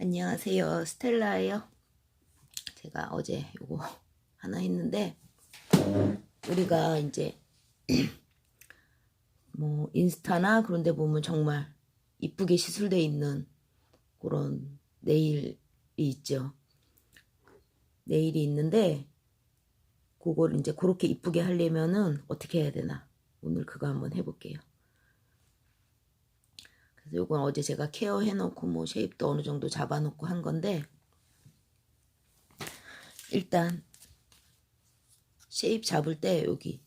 안녕하세요. 스텔라예요. 제가 어제 요거 하나 했는데 우리가 이제 뭐 인스타나 그런 데 보면 정말 이쁘게 시술돼 있는 그런 네일이 있죠. 네일이 있는데 그걸 이제 그렇게 이쁘게 하려면은 어떻게 해야 되나 오늘 그거 한번 해볼게요. 그래서 요건 어제 제가 케어 해놓고 뭐 쉐입도 어느 정도 잡아놓고 한 건데 일단 쉐입 잡을 때 여기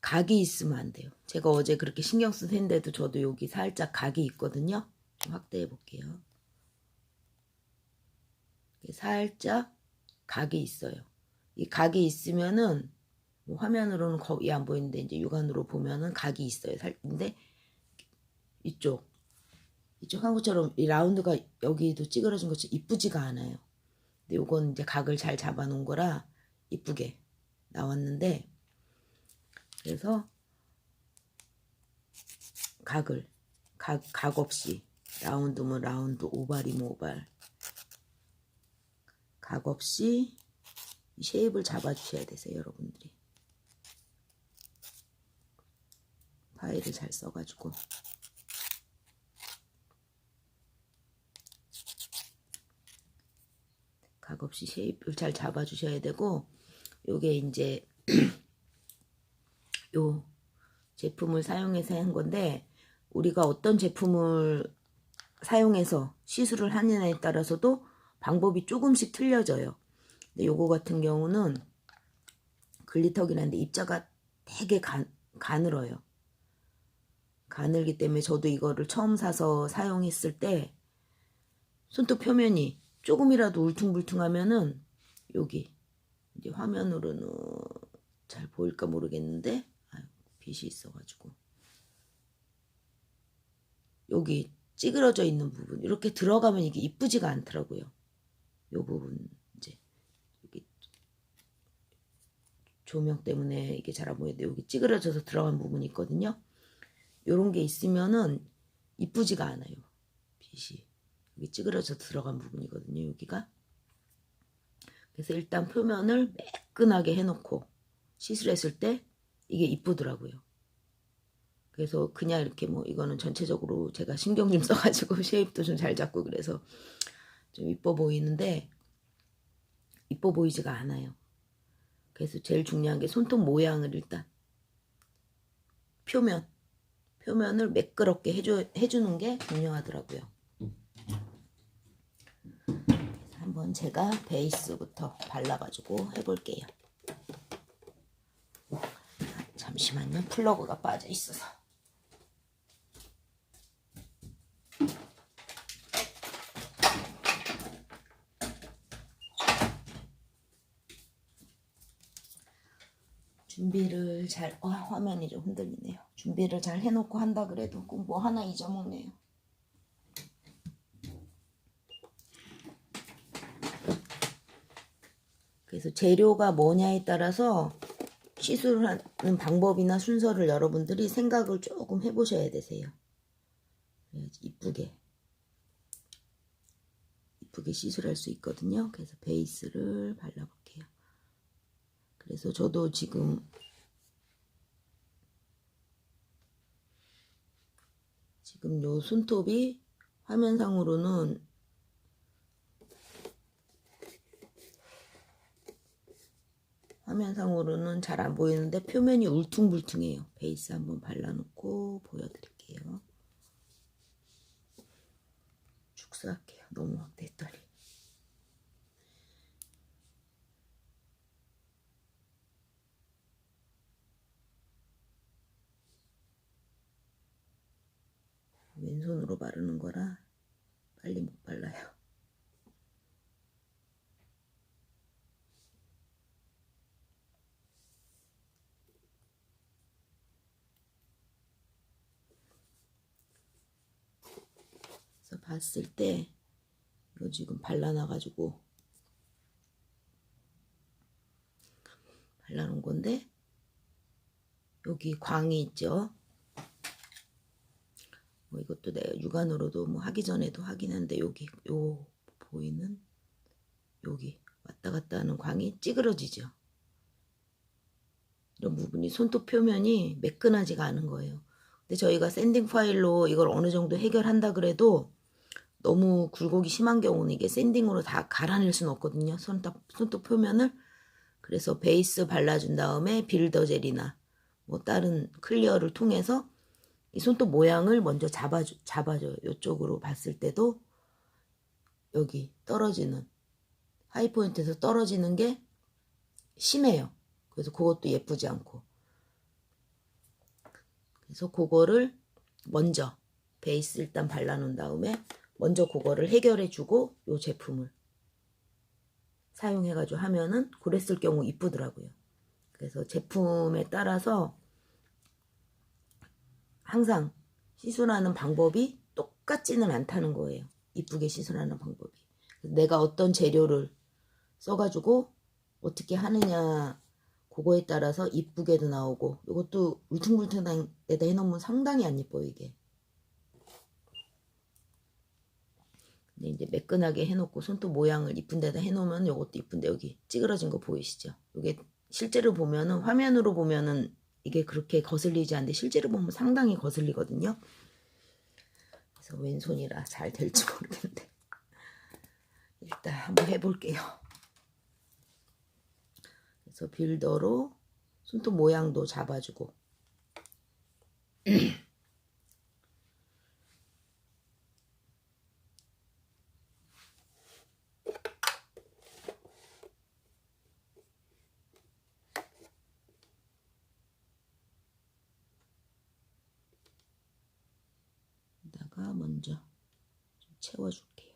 각이 있으면 안 돼요. 제가 어제 그렇게 신경 쓰는데도 저도 여기 살짝 각이 있거든요. 좀 확대해 볼게요. 살짝 각이 있어요. 이 각이 있으면은 뭐 화면으로는 거의 안 보이는데 이제 육안으로 보면은 각이 있어요. 살 근데 이쪽 이쪽 한 것처럼 이 라운드가 여기도 찌그러진 것처럼 이쁘지가 않아요. 근데 요건 이제 각을 잘 잡아놓은 거라 이쁘게 나왔는데 그래서 각을 각, 각 없이 라운드면 라운드 오발이면 오발. 각 없이 쉐입을 잡아주셔야 되세요 여러분들이. 파일을 잘 써가지고 각 없이 쉐입을 잘 잡아주셔야 되고 요게 이제 요 제품을 사용해서 한 건데 우리가 어떤 제품을 사용해서 시술을 하느냐에 따라서도 방법이 조금씩 틀려져요. 근데 요거 같은 경우는 글리터기라는데 입자가 되게 간, 가늘어요. 가늘기 때문에 저도 이거를 처음 사서 사용했을 때 손톱 표면이 조금이라도 울퉁불퉁하면은 여기 이제 화면으로는 잘 보일까 모르겠는데 빛이 있어가지고 여기 찌그러져 있는 부분 이렇게 들어가면 이게 이쁘지가 않더라고요. 요 부분 이제 여기 조명 때문에 이게 잘 안 보이는데 여기 찌그러져서 들어간 부분이 있거든요. 요런 게 있으면은 이쁘지가 않아요. 빛이 여기 찌그러져 들어간 부분이거든요. 여기가 그래서 일단 표면을 매끈하게 해놓고 시술했을 때 이게 이쁘더라고요. 그래서 그냥 이렇게 뭐 이거는 전체적으로 제가 신경 좀 써가지고 쉐입도 좀 잘 잡고 그래서 좀 이뻐 보이는데 이뻐 보이지가 않아요. 그래서 제일 중요한 게 손톱 모양을 일단 표면 표면을 매끄럽게 해줘, 해주는 게 중요하더라고요. 한번 제가 베이스부터 발라가지고 해볼게요. 잠시만요. 플러그가 빠져 있어서. 준비를 잘, 와, 화면이 좀 흔들리네요. 준비를 잘 해놓고 한다 그래도 꼭 뭐 하나 잊어먹네요. 그래서 재료가 뭐냐에 따라서 시술을 하는 방법이나 순서를 여러분들이 생각을 조금 해보셔야 되세요. 그래야지 이쁘게 이쁘게 시술할 수 있거든요. 그래서 베이스를 발라볼게요. 그래서 저도 지금 지금 요 손톱이 화면상으로는 화면상으로는 잘 안 보이는데 표면이 울퉁불퉁해요. 베이스 한번 발라놓고 보여드릴게요. 축사할게요. 너무 확대했더니. 왼손으로 바르는 거라 빨리 못 발라요. 그래서 봤을 때 이거 지금 발라놔가지고 발라놓은 건데 여기 광이 있죠. 뭐 이것도 내가 육안으로도 뭐 하기 전에도 하긴 한데 여기 요 보이는 여기 왔다 갔다 하는 광이 찌그러지죠. 이런 부분이 손톱 표면이 매끈하지가 않은 거예요. 근데 저희가 샌딩 파일로 이걸 어느 정도 해결한다 그래도 너무 굴곡이 심한 경우는 이게 샌딩으로 다 갈아낼 수는 없거든요. 손톱, 손톱 표면을. 그래서 베이스 발라준 다음에 빌더 젤이나 뭐 다른 클리어를 통해서 이 손톱 모양을 먼저 잡아줘, 잡아줘요. 이쪽으로 봤을 때도 여기 떨어지는 하이포인트에서 떨어지는 게 심해요. 그래서 그것도 예쁘지 않고. 그래서 그거를 먼저 베이스 일단 발라놓은 다음에 먼저 그거를 해결해주고 요 제품을 사용해가지고 하면은 그랬을 경우 이쁘더라고요. 그래서 제품에 따라서 항상 시술하는 방법이 똑같지는 않다는 거예요. 이쁘게 시술하는 방법이. 내가 어떤 재료를 써가지고 어떻게 하느냐 그거에 따라서 이쁘게도 나오고 이것도 울퉁불퉁에다 해놓으면 상당히 안 이뻐요 이게. 근데 이제 매끈하게 해놓고 손톱 모양을 이쁜 데다 해놓으면 이것도 이쁜데 여기 찌그러진 거 보이시죠? 이게 실제로 보면은 화면으로 보면은 이게 그렇게 거슬리지 않는데 실제로 보면 상당히 거슬리거든요. 그래서 왼손이라 잘 될지 모르겠는데 일단 한번 해볼게요. 그래서 빌더로 손톱 모양도 잡아주고 여기다가 먼저 좀 채워줄게요.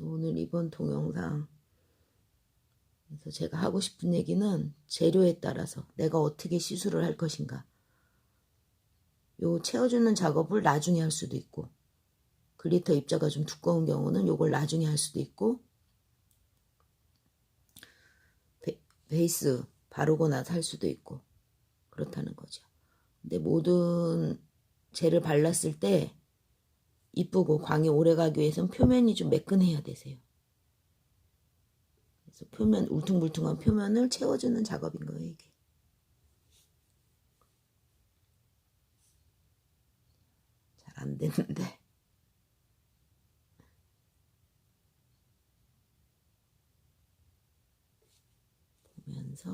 오늘 이번 동영상 그래서 제가 하고 싶은 얘기는 재료에 따라서 내가 어떻게 시술을 할 것인가. 요 채워주는 작업을 나중에 할 수도 있고 글리터 입자가 좀 두꺼운 경우는 요걸 나중에 할 수도 있고 베, 베이스 바르고 나서 할 수도 있고 그렇다는 거죠. 근데 모든 젤을 발랐을 때 이쁘고 광이 오래 가기 위해서는 표면이 좀 매끈해야 되세요. 표면 울퉁불퉁한 표면을 채워주는 작업인 거예요 이게. 잘 안 되는데. 보면서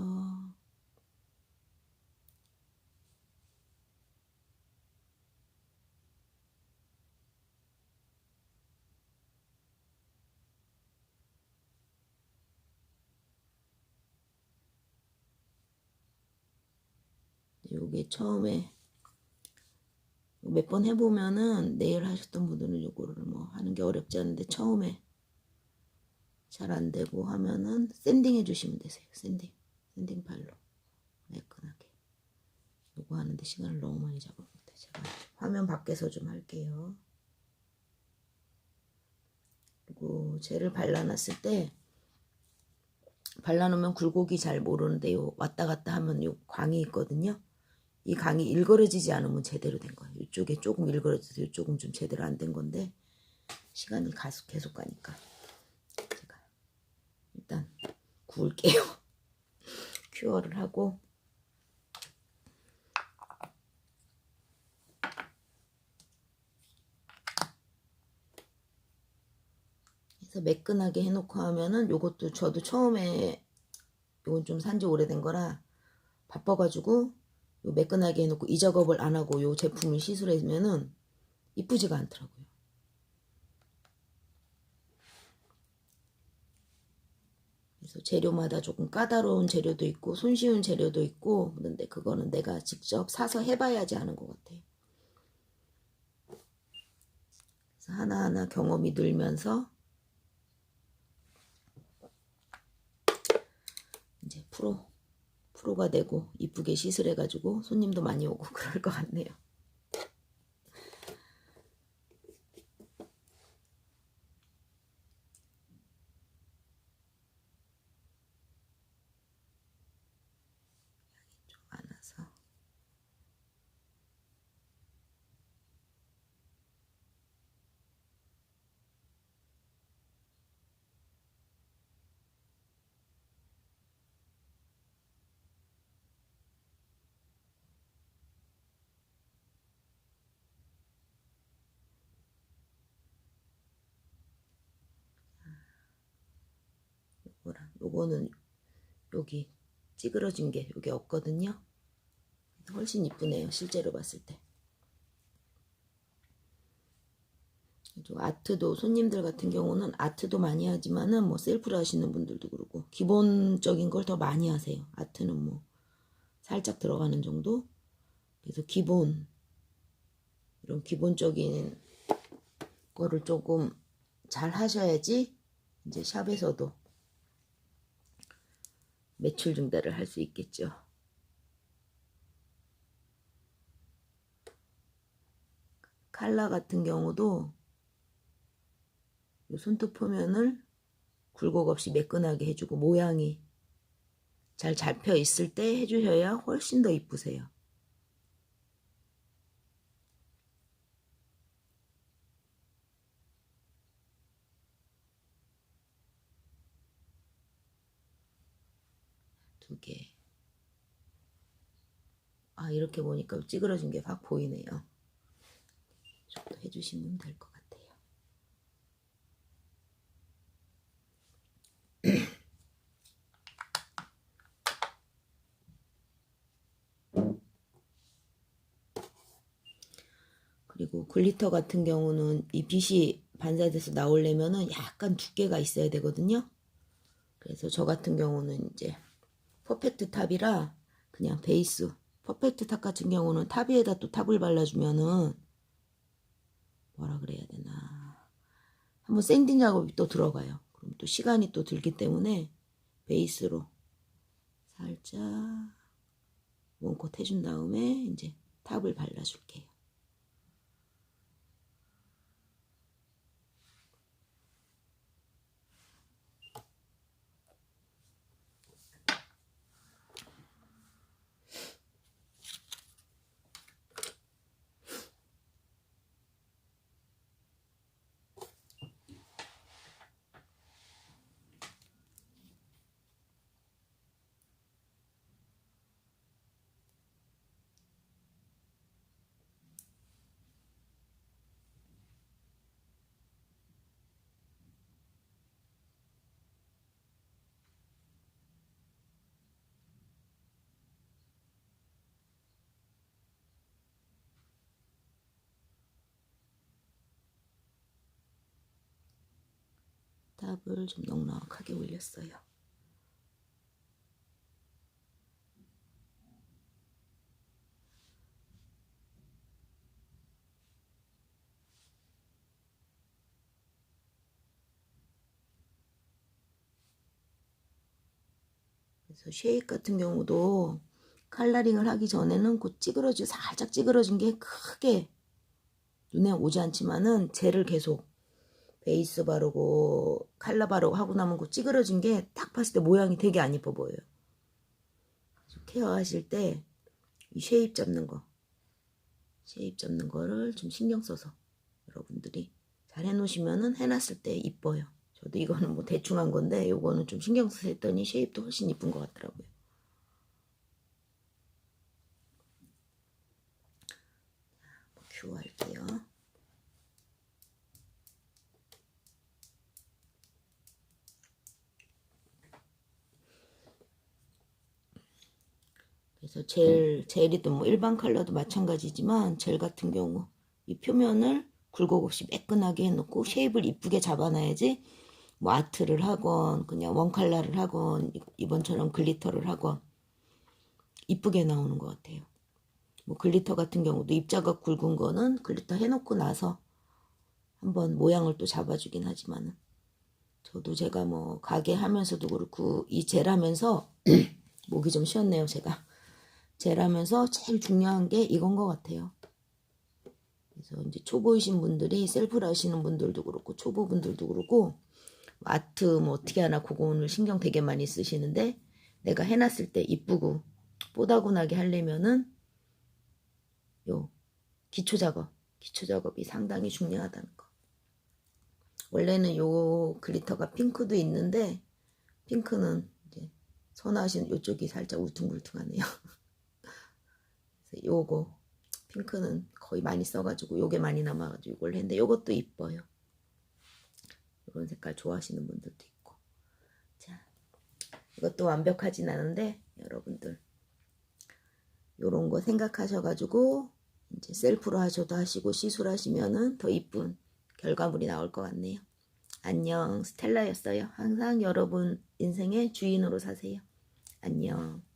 요게 처음에 몇 번 해보면은 내일 하셨던 분들은 요거를 뭐 하는 게 어렵지 않은데 처음에 잘 안 되고 하면은 샌딩 해주시면 되세요. 샌딩. 샌딩 팔로. 매끈하게. 요거 하는데 시간을 너무 많이 잡아먹다. 제가 화면 밖에서 좀 할게요. 그리고 젤을 발라놨을 때 발라놓으면 굴곡이 잘 모르는데 요 왔다 갔다 하면 요 광이 있거든요. 이 강이 일그러지지 않으면 제대로 된 거예요. 이쪽에 조금 일그러져서 이쪽은 좀 제대로 안 된 건데 시간이 가속 계속 가니까 제가 일단 구울게요. 큐어를 하고 그래서 매끈하게 해놓고 하면은 요것도 저도 처음에 요건 좀 산지 오래된 거라 바빠가지고 요 매끈하게 해놓고 이 작업을 안 하고 요 제품을 시술하면은 이쁘지가 않더라고요. 그래서 재료마다 조금 까다로운 재료도 있고 손쉬운 재료도 있고 그런데 그거는 내가 직접 사서 해봐야지 하는 것 같아요. 그래서 하나하나 경험이 늘면서 이제 프로 프로가 되고 이쁘게 시술해가지고 손님도 많이 오고 그럴 것 같네요. 좀 많아서 요거는 여기 찌그러진 게 여기 없거든요. 훨씬 이쁘네요. 실제로 봤을 때. 또 아트도 손님들 같은 경우는 아트도 많이 하지만은 뭐 셀프로 하시는 분들도 그렇고 기본적인 걸 더 많이 하세요. 아트는 뭐 살짝 들어가는 정도. 그래서 기본 이런 기본적인 거를 조금 잘 하셔야지 이제 샵에서도 매출 증대를 할 수 있겠죠. 칼라 같은 경우도 요 손톱 표면을 굴곡 없이 매끈하게 해주고 모양이 잘 잡혀 있을 때 해주셔야 훨씬 더 이쁘세요. 두 개. 아, 이렇게 보니까 찌그러진 게 확 보이네요. 정도 해주시면 될 것 같아요. 그리고 글리터 같은 경우는 이 빛이 반사돼서 나오려면은 약간 두께가 있어야 되거든요. 그래서 저 같은 경우는 이제 퍼펙트 탑이라 그냥 베이스 퍼펙트 탑 같은 경우는 탑 위에다 또 탑을 발라주면은 뭐라 그래야 되나 한번 샌딩 작업이 또 들어가요. 그럼 또 시간이 또 들기 때문에 베이스로 살짝 원콧 해준 다음에 이제 탑을 발라줄게요. 탑을 좀 넉넉하게 올렸어요. 그래서 쉐입 같은 경우도 칼라링을 하기 전에는 그 찌그러지 살짝 찌그러진 게 크게 눈에 오지 않지만은 젤을 계속 베이스 바르고 칼라 바르고 하고 나면 그 찌그러진 게 딱 봤을 때 모양이 되게 안 이뻐 보여요. 케어하실 때 이 쉐입 잡는 거, 쉐입 잡는 거를 좀 신경 써서 여러분들이 잘 해놓으시면은 해놨을 때 이뻐요. 저도 이거는 뭐 대충 한 건데 요거는 좀 신경 써서 했더니 쉐입도 훨씬 이쁜 것 같더라고요. 큐 할게요. 그래서 젤, 젤이든 뭐 일반 컬러도 마찬가지지만 젤 같은 경우 이 표면을 굴곡 없이 매끈하게 해놓고 쉐입을 이쁘게 잡아놔야지 뭐 아트를 하건 그냥 원 컬러를 하건 이번처럼 글리터를 하건 이쁘게 나오는 것 같아요. 뭐 글리터 같은 경우도 입자가 굵은 거는 글리터 해놓고 나서 한번 모양을 또 잡아주긴 하지만은 저도 제가 뭐 가게 하면서도 그렇고 이 젤 하면서 목이 좀 쉬었네요, 제가. 젤하면서 제일 중요한 게 이건 것 같아요. 그래서 이제 초보이신 분들이 셀프를 하시는 분들도 그렇고 초보분들도 그렇고 아트 뭐 어떻게 하나 그거 오늘 신경 되게 많이 쓰시는데 내가 해놨을 때 이쁘고 뽀다구나게 하려면은 요 기초 작업, 기초 작업이 상당히 중요하다는 거. 원래는 요 글리터가 핑크도 있는데 핑크는 이제 선호하시는 요쪽이 살짝 울퉁불퉁하네요. 요거 핑크는 거의 많이 써가지고 요게 많이 남아가지고 이걸 했는데 요것도 이뻐요. 이런 색깔 좋아하시는 분들도 있고. 자, 이것도 완벽하진 않은데 여러분들 요런 거 생각하셔가지고 이제 셀프로 하셔도 하시고 시술하시면은 더 이쁜 결과물이 나올 것 같네요. 안녕 스텔라였어요. 항상 여러분 인생의 주인으로 사세요. 안녕.